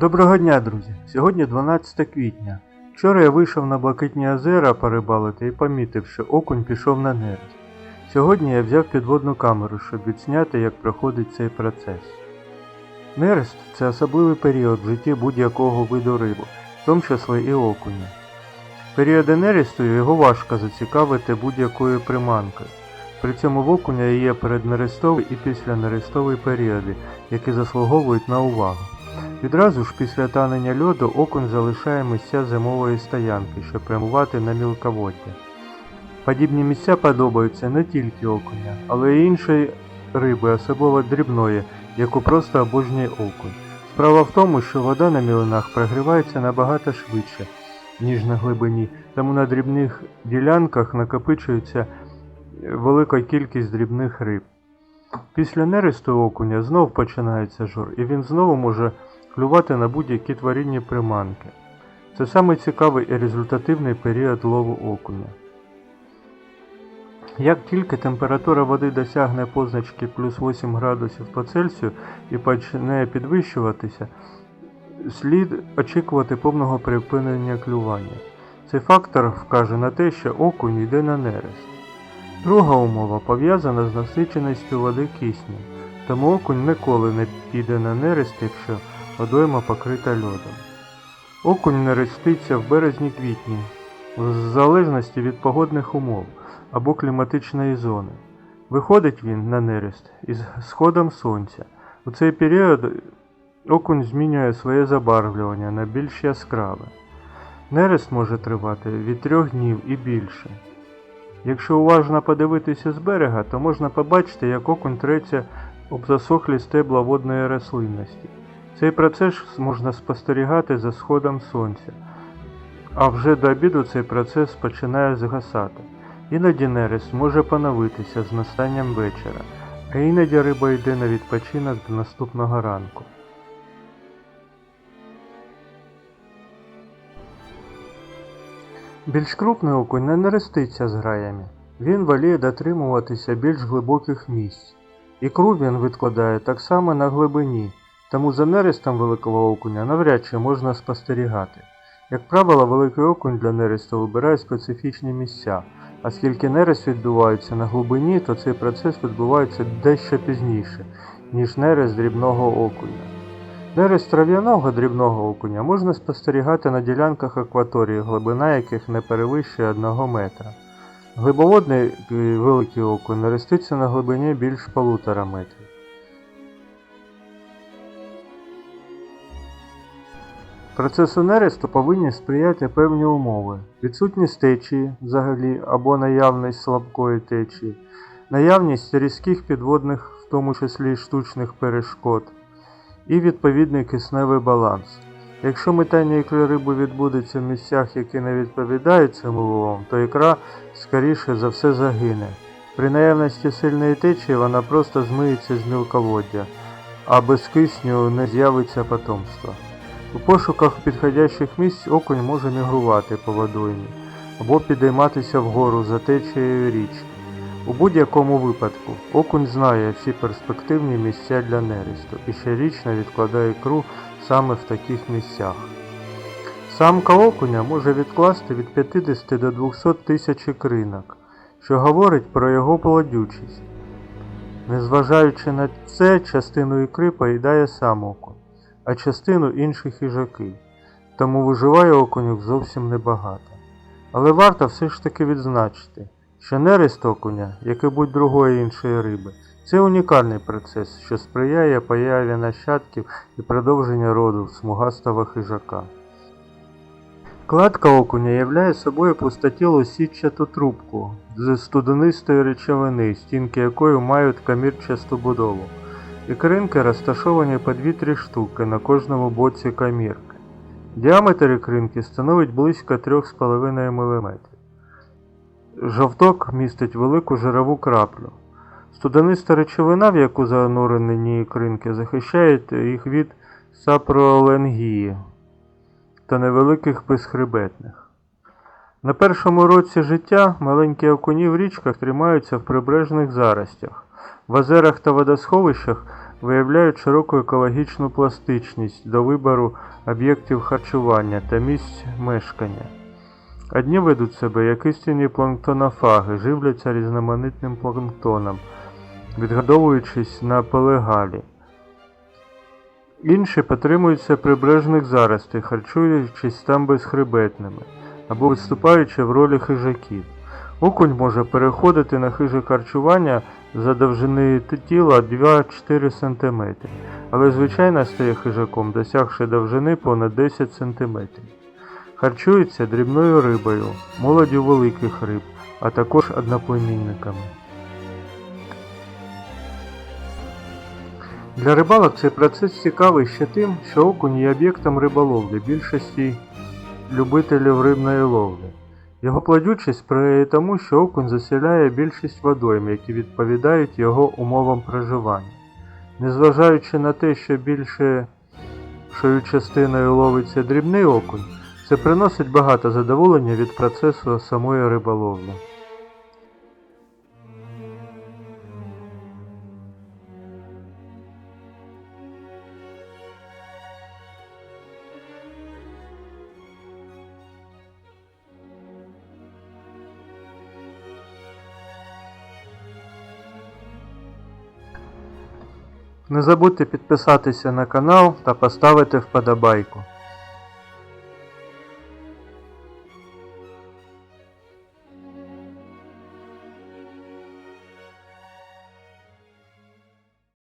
Доброго дня, друзі! Сьогодні 12 квітня. Вчора я вийшов на Блакитні озера порибалити і помітив, що окунь пішов на нерест. Сьогодні я взяв підводну камеру, щоб відсняти, як проходить цей процес. Нерест це особливий період в житті будь-якого виду рибу, в тому числі і окуня. Періоди нересту його важко зацікавити будь-якою приманкою. При цьому в окуня є переднерестовий і післянерестовий періоди, які заслуговують на увагу. Відразу ж після танення льоду окунь залишає місця зимової стоянки, щоб прямувати на мілководдя. Подібні місця подобаються не тільки окуня, але й іншої риби, особливо дрібної, яку просто обожнює окунь. Справа в тому, що вода на мілинах прогрівається набагато швидше, ніж на глибині, тому на дрібних ділянках накопичується велика кількість дрібних риб. Після нересту окуня знов починається жор, і він знову може клювати на будь-які тваринні приманки. Це саме цікавий і результативний період лову окуня. Як тільки температура води досягне позначки плюс 8 градусів по Цельсію і почне підвищуватися, слід очікувати повного припинення клювання. Цей фактор вкаже на те, що окунь йде на нерест. Друга умова пов'язана з насиченістю води киснем, тому окунь ніколи не піде на нерест, якщо водойма покрита льодом. Окунь нереститься в березні-квітні, в залежності від погодних умов або кліматичної зони. Виходить він на нерест із сходом сонця. У цей період окунь змінює своє забарвлювання на більш яскраве. Нерест може тривати від трьох днів і більше. Якщо уважно подивитися з берега, то можна побачити, як окунь треться об засохлі стебла водної рослинності. Цей процес можна спостерігати за сходом сонця, а вже до обіду цей процес починає згасати. Іноді нерест може поновитися з настанням вечора, а іноді риба йде на відпочинок до наступного ранку. Більш крупний окунь не нереститься з граями. Він воліє дотримуватися більш глибоких місць. Ікру він відкладає так само на глибині, тому за нерестом великого окуня навряд чи можна спостерігати. Як правило, великий окунь для нересту вибирає специфічні місця, оскільки нерест відбувається на глибині, то цей процес відбувається дещо пізніше, ніж нерест дрібного окуня. Нерест трав'яного дрібного окуня можна спостерігати на ділянках акваторії, глибина яких не перевищує 1 метра. Глибоводний великий окунь нереститься на глибині більш полутора метрів. Процесу нересту повинні сприяти певні умови. Відсутність течії взагалі або наявність слабкої течії, наявність різких підводних, в тому числі штучних перешкод, і відповідний кисневий баланс. Якщо метання ікри риби відбудеться в місцях, які не відповідають цим умовам, то ікра скоріше за все загине. При наявності сильної течії вона просто змиється з мілководдя, а без кисню не з'явиться потомство. У пошуках підходящих місць окунь може мігрувати по водоймі або підійматися вгору за течією річки. У будь-якому випадку окунь знає всі перспективні місця для нересту і щорічно відкладає ікру саме в таких місцях. Самка окуня може відкласти від 50 до 200 тисяч ікринок, що говорить про його плодючість. Незважаючи на це, частину ікри поїдає сам окунь, а частину інші хижаки, тому виживає окунюк зовсім небагато. Але варто все ж таки відзначити, що нерест окуня, як і будь-другої іншої риби, це унікальний процес, що сприяє появі нащадків і продовження роду смугастого хижака. Кладка окуня являє собою пустотілу сітчату трубку з студенистої речовини, стінки якої мають камірчасту будову. Ікринки розташовані по 2-3 штуки на кожному боці камірки. Діаметр ікринки становить близько 3,5 мм. Жовток містить велику жирову краплю. Студениста речовина, в яку занурені ікринки, захищає їх від сапроленгії та невеликих безхребетних. На першому році життя маленькі окуні в річках тримаються в прибережних заростях. В озерах та водосховищах виявляють широку екологічну пластичність до вибору об'єктів харчування та місць мешкання. Одні ведуть себе як істинні планктонофаги, живляться різноманітним планктоном, відгодовуючись на пелегалі. Інші потримуються прибережних заростей, харчуючись там безхребетними або виступаючи в ролі хижаків. Окунь може переходити на хиже харчування за довжини тіла 2-4 см, але звичайно стає хижаком, досягши довжини понад 10 см. Харчується дрібною рибою, молоддю великих риб, а також одноплемінниками. Для рибалок цей процес цікавий ще тим, що окунь є об'єктом риболовлі більшості любителів рибної ловлі. Його плодючість сприяє тому, що окунь заселяє більшість водойм, які відповідають його умовам проживання. Незважаючи на те, що більшою частиною ловиться дрібний окунь, це приносить багато задоволення від процесу самої риболовлі. Не забудьте підписатися на канал та поставити вподобайку.